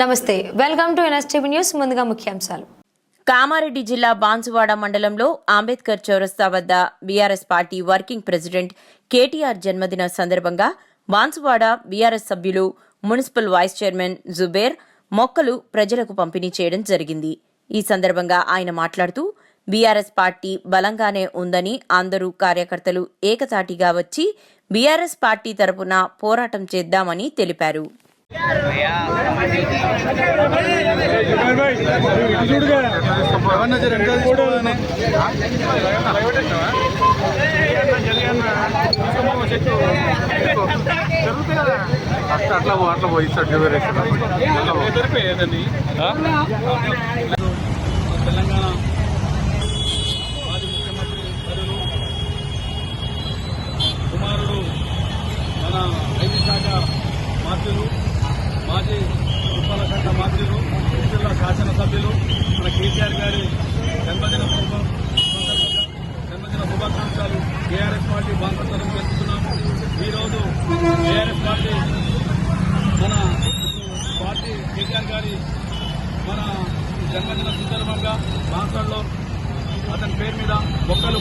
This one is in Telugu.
నమస్తే వెల్కమ్ టు ఎన్ఎస్టీవీ న్యూస్ ముందుగా ముఖ్యాంశాలు. కామారెడ్డి జిల్లా బాన్సువాడ మండలంలో అంబేద్కర్ చౌరస్తా వద్ద BRS party working president KTR జన్మదిన సందర్భంగా బాన్సువాడ బీఆర్ఎస్ సభ్యులు మున్సిపల్ వైస్ చైర్మన్ జుబేర్ మొక్కలు ప్రజలకు పంపిణీ చేయడం జరిగింది. ఈ సందర్భంగా ఆయన మాట్లాడుతూ బీఆర్ఎస్ పార్టీ బలంగానే ఉందని అందరూ కార్యకర్తలు ఏకతాటిగా వచ్చి బీఆర్ఎస్ పార్టీ తరపున పోరాటం చేద్దామని తెలిపారు. అట్లా అట్లా పోయి ఇస్తాడు తెలంగాణ మాజీ ముఖ్యమంత్రి కుమారుడు మన ఐటీ శాఖ మంత్రులు మాజీ ఉప్పల శాఖ మంత్రులు జిల్లా మధ్యలో మన కేసీఆర్ గారి జన్మదిన జన్మదిన శుభాకాంక్షలు. ఏఆర్ఎస్ పార్టీ బాంధతరం చేస్తున్నాము ఈరోజు ఏఆర్ఎస్ పార్టీ మన పార్టీ కేసీఆర్ గారి మన జన్మదిన సందర్భంగా బాన్సర్లో అతని పేరు మీద మొక్కలు